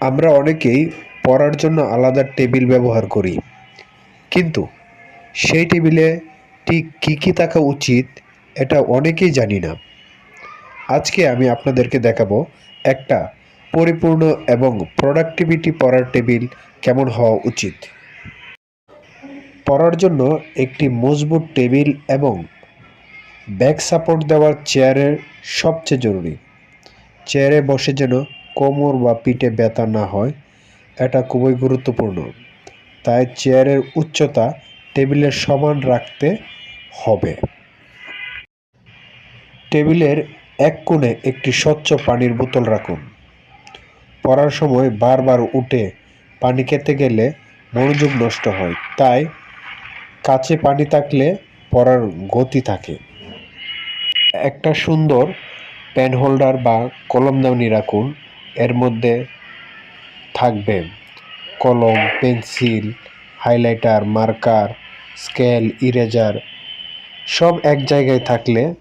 আমরা অনেকেই পড়ার জন্য আলাদা টেবিল ব্যবহার করি। কিন্তু সেই টেবিলে ঠিক কী কী থাকা উচিত এটা অনেকেই জানি না। আজকে আমি আপনাদেরকে দেখাবো একটা পরিপূর্ণ এবং প্রোডাক্টিভিটি পড়ার টেবিল কেমন হওয়া উচিত। পড়ার জন্য একটি মজবুত টেবিল এবং ব্যাক সাপোর্ট দেওয়ার চেয়ারের সবচেয়ে জরুরি। চেয়ারে বসে যেন কোমর বা পিঠে ব্যথা না হয়, এটা খুবই গুরুত্বপূর্ণ। তাই চেয়ারের উচ্চতা টেবিলের সমান রাখতে হবে। টেবিলের এক কোণে একটি স্বচ্ছ পানির বোতল রাখুন। পড়ার সময় বারবার উঠে পানি খেতে গেলে মনোযোগ নষ্ট হয়, তাই কাছে পানি থাকলে পড়ার গতি থাকে। একটা সুন্দর পেন হোল্ডার বা কলমদানি রাখুন। এর মধ্যে থাকবে কলম, pencil, highlighter, marker, scale, eraser, সব এক জায়গায় থাকলে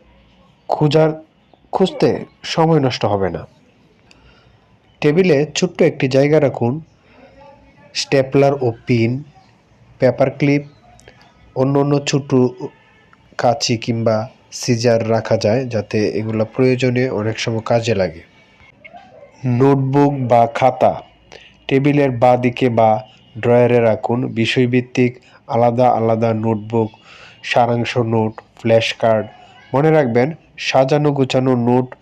খোঁজার, খুঁজতে সময় নষ্ট হবে না। টেবিলে ছোট্ট একটি জায়গা রাখুন, স্টেপলার ও পিন, পেপার ক্লিপ অন্য অন্য ছোট কাঁচি কিংবা সিজার রাখা যায় যাতে এগুলো প্রয়োজনে অনেক সময় কাজে লাগে। নোটবুক বা খাতা, টেবিলের বাঁ দিকে বা ড্রয়ারে রাখুন বিষয়ভিত্তিক আলাদা আলাদা নোটবুক, সারাংশ নোট ফ্ল্যাশ কার্ড মনে রাখবেন, সাজানো গোছানো নোট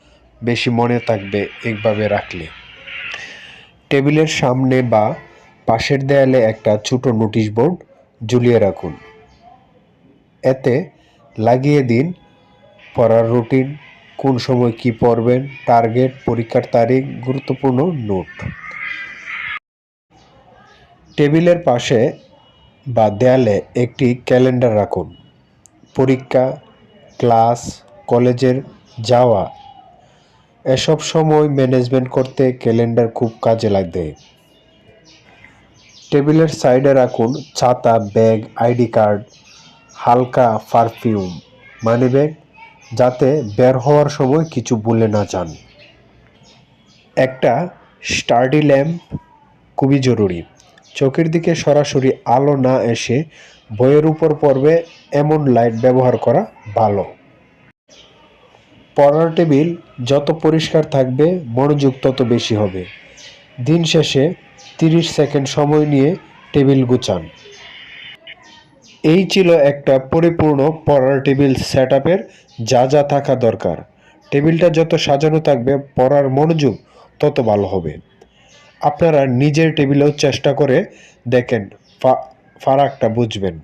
বেশি মনে থাকবে একভাবে রাখলে। টেবিলের সামনে বা পাশের দেয়ালে একটা ছোট নোটিশ বোর্ড ঝুলিয়ে রাখুন। এতে লাগিয়ে দিন পড়ার রুটিন কোন সময় কি পড়বেন, টার্গেট, পরীক্ষার তারিখ, গুরুত্বপূর্ণ নোট। টেবিলের পাশে বা দেয়ালে একটি ক্যালেন্ডার রাখুন। পরীক্ষা, ক্লাস, কলেজের যাওয়া, এসব সময় ম্যানেজমেন্ট করতে ক্যালেন্ডার খুব কাজে লাগবে। টেবিলের সাইডে রাখুন ছাতা, ব্যাগ, আইডি কার্ড, হালকা পারফিউম মানি ব্যাগ যাতে বের হওয়ার সময় কিছু ভুলে না যান। একটা স্টাডি ল্যাম্প খুবই জরুরি। চোখের দিকে সরাসরি আলো না এসে বইয়ের উপর পড়বে এমন লাইট ব্যবহার করা ভালো। পড়ার টেবিল যত পরিষ্কার থাকবে, মনোযোগ তত বেশি হবে। দিন শেষে তিরিশ সেকেন্ড সময় নিয়ে টেবিল গুছান। এই ছিল একটা পরিপূর্ণ পড়ার টেবিল সেট যা যা থাকা দরকার। টেবিলটা যত সাজানো থাকবে, পড়ার মনোযোগ তত ভালো হবে। আপনারা নিজের টেবিলেও চেষ্টা করে দেখেন ফারাকটা বুঝবেন।